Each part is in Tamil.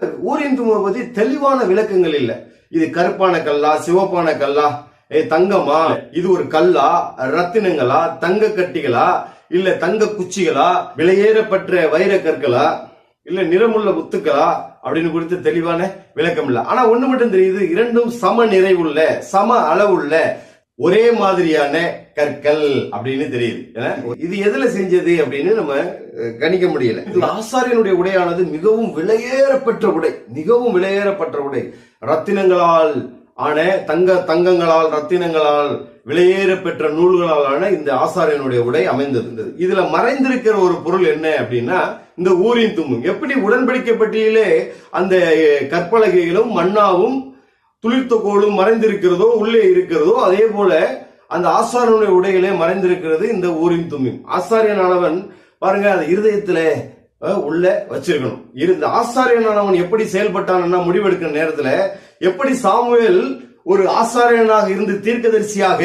ஊரின் தும்மை பத்தி தெளிவான விளக்கங்கள் இல்ல. இது கருப்பான கல்லா சிவப்பான கல்லா ஏ தங்கமா? இது ஒரு கல்லா ரத்தினங்களா தங்க கட்டிகளா இல்ல தங்க குச்சிகளா விலையேறப்பட்ட வைர கற்களா இல்ல நிறமுள்ள முத்துக்களா? அப்படின்னு குறித்து தெளிவான விளக்கம் இல்லை. ஆனா ஒண்ணு மட்டும் தெரியுது இரண்டும் சம நிறைவுள்ள சம அளவுள்ள ஒரே மாதிரியான கற்கள் அப்படின்னு தெரியுது. இது எதுல செஞ்சது அப்படின்னு நம்ம கணிக்க முடியல. ஆசாரியனுடைய உடையானது மிகவும் விலையேறப்பெற்ற உடை. மிகவும் விலையேறப்பட்ட உடை. ரத்தினங்களால் ஆன தங்க தங்கங்களால் ரத்தினங்களால் விலையேற பெற்ற நூல்களாலான இந்த ஆசாரியனுடைய உடை அமைந்திருந்தது இதுல மறைந்திருக்கிற ஒரு பொருள் என்ன அப்படின்னா இந்த ஊரின் தும்பு எப்படி உடன்படிக்கை பட்டியலே அந்த கற்பலகைகளும் மண்ணாவும் துளிர்த்த கோலும் மறைந்திருக்கிறதோ உள்ளே இருக்கிறதோ அதே போல அந்த ஆசாரியனுடைய உடைகளே மறைந்திருக்கிறது இந்த ஊரின் தும்மியும் ஆசாரியனானவன் பாருங்க அது இருதயத்துல உள்ள வச்சிருக்கணும். இருந்த ஆசாரியனானவன் எப்படி செயல்பட்டான்னா முடிவெடுக்கிற நேரத்துல எப்படி சாமுவேல் ஒரு ஆசாரியனாக இருந்து தீர்க்கதரிசியாக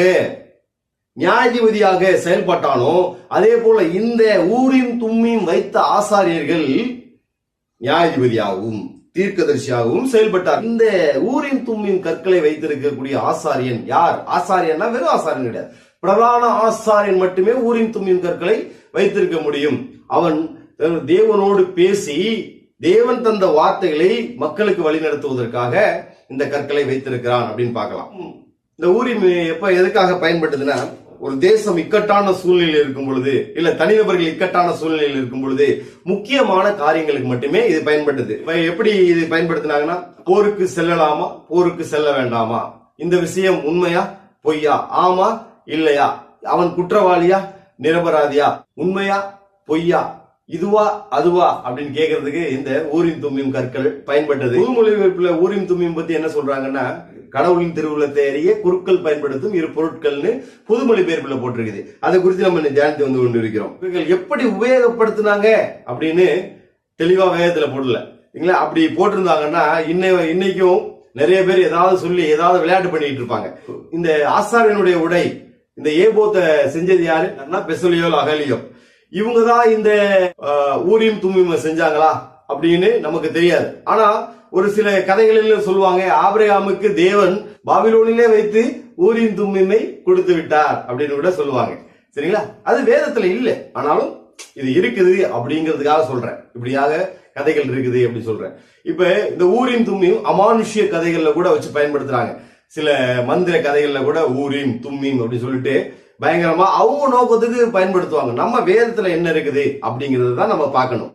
நியாயாதிபதியாக செயல்பட்டானோ அதே போல இந்த ஊரின் தும்மியும் வைத்த ஆசாரியர்கள் நியாயாதிபதியாகவும் தீர்க்கதரிசியாகவும் செயல்பட்டார். இந்த ஊரின் தும்மின் கற்களை வைத்திருக்கக்கூடிய ஆசாரியன் யார்? ஆசாரியன்னா வெறும் ஆசாரியன் கிடையாது. பிரதான ஆசாரியன் மட்டுமே ஊரின் தும்மின் கற்களை வைத்திருக்க முடியும். அவன் தேவனோடு பேசி தேவன் தந்த வார்த்தைகளை மக்களுக்கு வழிநடத்துவதற்காக இந்த கற்களை வைத்திருக்கிறான் அப்படின்னு பார்க்கலாம். இந்த ஊரின் எப்ப எதுக்காக பயன்பட்டதுன்னா ஒரு தேசம் இக்கட்டான சூழ்நிலையில் இருக்கும் பொழுது இல்ல தனிநபர்கள் இக்கட்டான சூழ்நிலையில் இருக்கும் பொழுது முக்கியமான காரியங்களுக்கு மட்டுமே இது பயன்பட்டது. எப்படி இது பயன்படுத்தினாங்கன்னா போருக்கு செல்லலாமா போருக்கு செல்ல வேண்டாமா? இந்த விஷயம் உண்மையா பொய்யா? ஆமா இல்லையா? அவன் குற்றவாளியா நிரபராதியா? உண்மையா பொய்யா? இதுவா அதுவா? அப்படின்னு கேக்குறதுக்கு இந்த ஊரின் தும்மியும் கற்கள் பயன்பட்டது. புதுமொழிபெயர்ப்புல ஊரின் தும்மியும் பத்தி என்ன சொல்றாங்கன்னா கடவுளின் திருவுள்ளத்தை அறிய குறுக்கள் பயன்படுத்தும் இரு பொருட்கள்னு புதுமொழி பெயர்ப்புல போட்டிருக்குது. அதை குறித்து நம்ம இன்னைக்கு தியானித்து வந்து கொண்டு இருக்கிறோம் இவர்கள் எப்படி உபயோகப்படுத்தினாங்க அப்படின்னு தெளிவா வேகத்துல போடல. இல்லைங்களா? அப்படி போட்டிருந்தாங்கன்னா இன்னை இன்னைக்கும் நிறைய பேர் ஏதாவது சொல்லி ஏதாவது விளையாட்டு பண்ணிட்டு இருப்பாங்க. இந்த ஆசாரியனுடைய உடை இந்த ஏபோத்தை செஞ்சது யாரு? பெசலியோ அகலியோ இவங்க தான் இந்த அஹ், ஊரியும் தும்மியும் செஞ்சாங்களா அப்படின்னு நமக்கு தெரியாது. ஆனா ஒரு சில கதைகளில் சொல்லுவாங்க ஆபிரகாமுக்கு தேவன் பாபிலோனிலே வைத்து ஊரின் தும்மிமை கொடுத்து விட்டார் அப்படின்னு கூட சொல்லுவாங்க. சரிங்களா? அது வேதத்துல இல்ல. ஆனாலும் இது இருக்குது அப்படிங்கிறதுக்காக சொல்றேன். இப்படியாக கதைகள் இருக்குது அப்படி சொல்றேன். இப்ப இந்த ஊரின் தும்மியும் அமானுஷ்ய கதைகள்ல கூட வச்சு பயன்படுத்துறாங்க. சில மந்திர கதைகள்ல கூட ஊரின் தும்மியும் அப்படின்னு சொல்லிட்டு பயங்கரமா அவங்க நோக்கத்துக்கு பயன்படுத்துவாங்க. நம்ம வேதத்துல என்ன இருக்குது அப்படிங்கறத தான் நம்ம பார்க்கணும்.